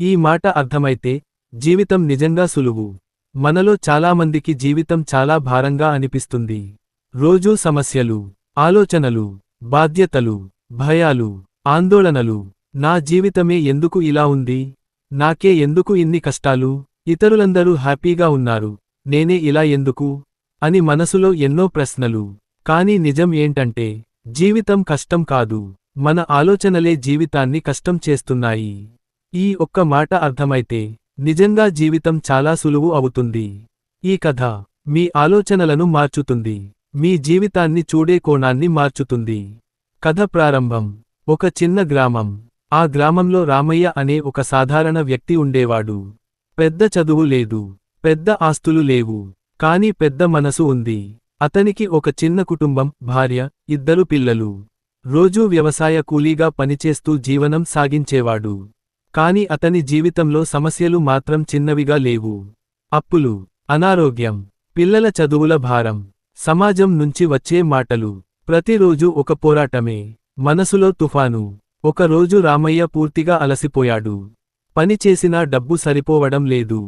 ఈ మాట అర్థమైతే జీవితం నిజంగా సులువు. మనలో చాలామందికి జీవితం చాలా భారంగా అనిపిస్తుంది. రోజూ సమస్యలు ఆలోచనలు బాధ్యతలు భయాలు ఆందోళనలు. నా జీవితమే ఎందుకు ఇలా ఉంది? నాకే ఎందుకు ఇన్ని కష్టాలు? ఇతరులందరూ హ్యాపీగా ఉన్నారు. నేనే ఇలా ఎందుకు? అని మనసులో ఎన్నో ప్రశ్నలు. కానీ నిజం ఏంటంటే జీవితం కష్టం కాదు. మన ఆలోచనలే జీవితాన్ని కష్టం చేస్తున్నాయి. ఈ ఒక్క మాట అర్థమైతే నిజంగా జీవితం చాలా సులువు అవుతుంది. ఈ కథ మీ ఆలోచనలను మార్చుతుంది. మీ జీవితాన్ని చూడే కోణాన్ని మార్చుతుంది. కథ ప్రారంభం. ఒక చిన్న గ్రామం. ఆ గ్రామంలో రామయ్య అనే ఒక సాధారణ వ్యక్తి ఉండేవాడు. పెద్ద చదువు లేదు. పెద్ద ఆస్తులు లేవు. కాని పెద్ద మనసు ఉంది. అతనికి ఒక చిన్న కుటుంబం భార్య ఇద్దరు పిల్లలు. రోజూ వ్యవసాయ కూలీగా పనిచేస్తూ జీవనం సాగించేవాడు. కాని అతని జీవితంలో సమస్యలు మాత్రం చిన్నవిగా లేవు. అప్పులు అనారోగ్యం పిల్లల చదువుల భారం సమాజం నుంచి వచ్చే మాటలు ప్రతిరోజు ఒక పోరాటమే మనసులో తుఫాను. ఒకరోజు రామయ్య పూర్తిగా అలసిపోయాడు. పనిచేసినా డబ్బు సరిపోవడం లేదు.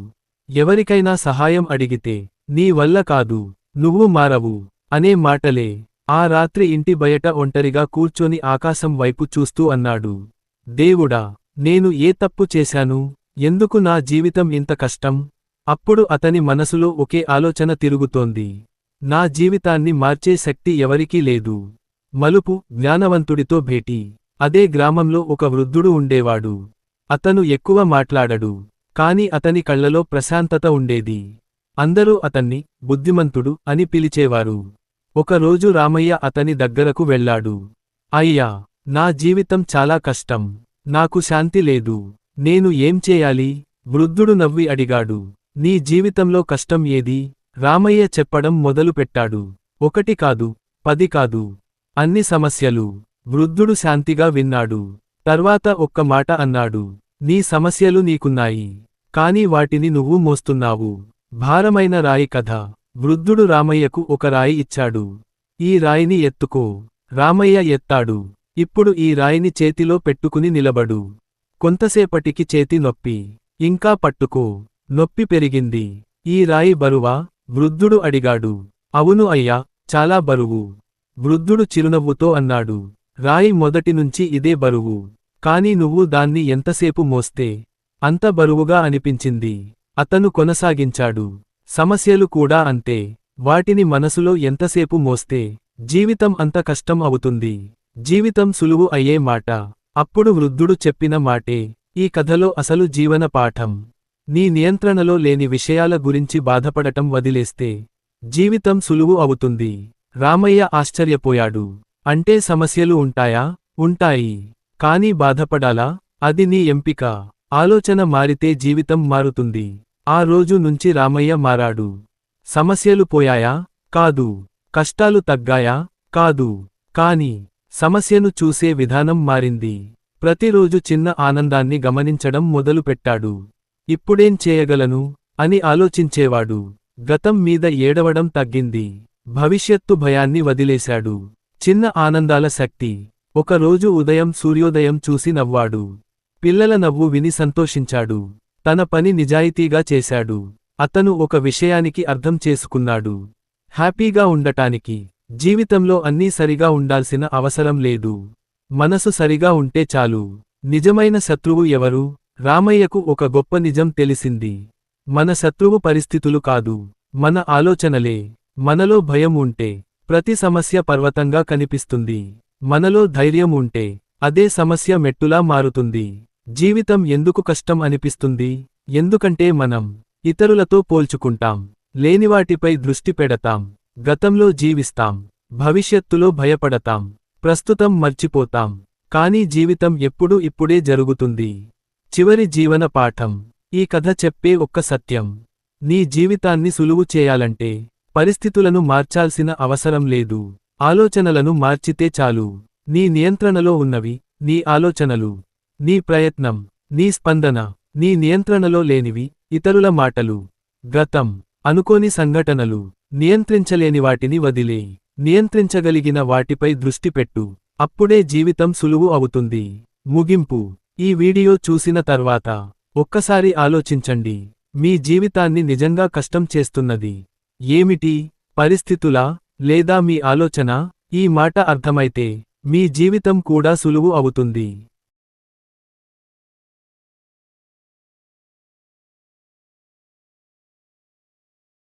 ఎవరికైనా సహాయం అడిగితే నీ వల్ల కాదు నువ్వు మారవు అనే మాటలే. ఆ రాత్రి ఇంటి బయట ఒంటరిగా కూర్చొని ఆకాశం వైపు చూస్తూ అన్నాడు. దేవుడా నేను ఏ తప్పు చేశాను? ఎందుకు నా జీవితం ఇంత కష్టం? అప్పుడు అతని మనసులో ఒకే ఆలోచన తిరుగుతోంది. నా జీవితాన్ని మార్చే శక్తి ఎవరికీ లేదు. మలుపు జ్ఞానవంతుడితో భేటీ. అదే గ్రామంలో ఒక వృద్ధుడు ఉండేవాడు. అతను ఎక్కువ మాట్లాడడు. కాని అతని కళ్ళలో ప్రశాంతత ఉండేది. అందరూ అతన్ని బుద్ధిమంతుడు అని పిలిచేవారు. ఒకరోజు రామయ్య అతని దగ్గరకు వెళ్ళాడు. అయ్యా నా జీవితం చాలా కష్టం. నాకు శాంతి లేదు. నేను ఏం చేయాలి? వృద్ధుడు నవ్వి అడిగాడు. నీ జీవితంలో కష్టం ఏది? రామయ్య చెప్పడం మొదలుపెట్టాడు ఒకటి కాదు పది కాదు. అన్ని సమస్యలు. వృద్ధుడు శాంతిగా విన్నాడు. తర్వాత ఒక్క మాట అన్నాడు. నీ సమస్యలు నీకున్నాయి. కాని వాటిని నువ్వు మోస్తున్నావు. భారమైన రాయి కథ. వృద్ధుడు రామయ్యకు ఒక రాయి ఇచ్చాడు. ఈ రాయిని ఎత్తుకో. రామయ్య ఎత్తాడు. ఇప్పుడు ఈ రాయిని చేతిలో పెట్టుకుని నిలబడు. కొంతసేపటికి చేతి నొప్పి. ఇంకా పట్టుకో. నొప్పి పెరిగింది. ఈ రాయి బరువా? వృద్ధుడు అడిగాడు. అవును అయ్యా చాలా బరువు. వృద్ధుడు చిరునవ్వుతో అన్నాడు. రాయి మొదటినుంచి ఇదే బరువు. కాని నువ్వు దాన్ని ఎంతసేపు మోస్తే? అంత బరువుగా అనిపించింది. అతను కొనసాగించాడు. సమస్యలు కూడా అంతే. వాటిని మనసులో ఎంతసేపు మోస్తే? జీవితం అంత కష్టం అవుతుంది. జీవితం సులువు అయ్యే మాట. అప్పుడు వృద్ధుడు చెప్పిన మాటే ఈ కథలో అసలు జీవన పాఠం. నీ నియంత్రణలో లేని విషయాల గురించి బాధపడటం వదిలేస్తే జీవితం సులువు అవుతుంది. రామయ్య ఆశ్చర్యపోయాడు. అంటే సమస్యలు ఉంటాయా? ఉంటాయి. కానీ బాధపడాలా? అది నీ ఎంపిక. ఆలోచన మారితే జీవితం మారుతుంది. ఆ రోజు నుంచి రామయ్య మారాడు. సమస్యలు పోయాయా? కాదు. కష్టాలు తగ్గాయా? కాదు. కాని సమస్యను చూసే విధానం మారింది. ప్రతిరోజు చిన్న ఆనందాన్ని గమనించడం మొదలుపెట్టాడు. ఇప్పుడేం చేయగలను? అని ఆలోచించేవాడు. గతం మీద ఏడవడం తగ్గింది. భవిష్యత్తు భయాన్ని వదిలేశాడు. చిన్న ఆనందాల శక్తి. ఒకరోజు ఉదయం సూర్యోదయం చూసి నవ్వాడు. పిల్లల నవ్వు విని సంతోషించాడు. తన పని నిజాయితీగా చేశాడు. అతను ఒక విషయానికి అర్థం చేసుకున్నాడు. హ్యాపీగా ఉండటానికి. జీవితంలో అన్నీ సరిగా ఉండాల్సిన అవసరం లేదు. మనసు సరిగా ఉంటే చాలు. నిజమైన శత్రువు ఎవరు? రామయ్యకు ఒక గొప్ప నిజం తెలిసింది. మన శత్రువు పరిస్థితులు కాదు. మన ఆలోచనలే. మనలో భయం ఉంటే ప్రతి సమస్య పర్వతంగా కనిపిస్తుంది. మనలో ధైర్యం ఉంటే అదే సమస్య మెట్టులా మారుతుంది. జీవితం ఎందుకు కష్టం అనిపిస్తుంది? ఎందుకంటే మనం ఇతరులతో పోల్చుకుంటాం. లేనివాటిపై దృష్టి పెడతాం. గతంలో జీవిస్తాం భవిష్యత్తులో భయపడతాం ప్రస్తుతం మర్చిపోతాం కానీ జీవితం ఎప్పుడూ ఇప్పుడే జరుగుతుంది. చివరి జీవన పాఠం. ఈ కథ చెప్పే ఒక్క సత్యం. నీ జీవితాన్ని సులువు చేయాలంటే పరిస్థితులను మార్చాల్సిన అవసరం లేదు. ఆలోచనలను మార్చితే చాలు. నీ నియంత్రణలో ఉన్నవి నీ ఆలోచనలు నీ ప్రయత్నం నీ స్పందన నీ నియంత్రణలో లేనివి ఇతరుల మాటలు గతం అనుకోని సంఘటనలు నియంత్రించలేని వాటిని వదిలే. నియంత్రించగలిగిన వాటిపై దృష్టి పెట్టు. అప్పుడే జీవితం సులువు అవుతుంది. ముగింపు. ఈ వీడియో చూసిన తర్వాత ఒక్కసారి ఆలోచించండి. మీ జీవితాన్ని నిజంగా కష్టం చేస్తున్నది. ఏమిటి? పరిస్థితులా లేదా మీ ఆలోచన? ఈ మాట అర్థమైతే మీ జీవితం కూడా సులువు అవుతుంది.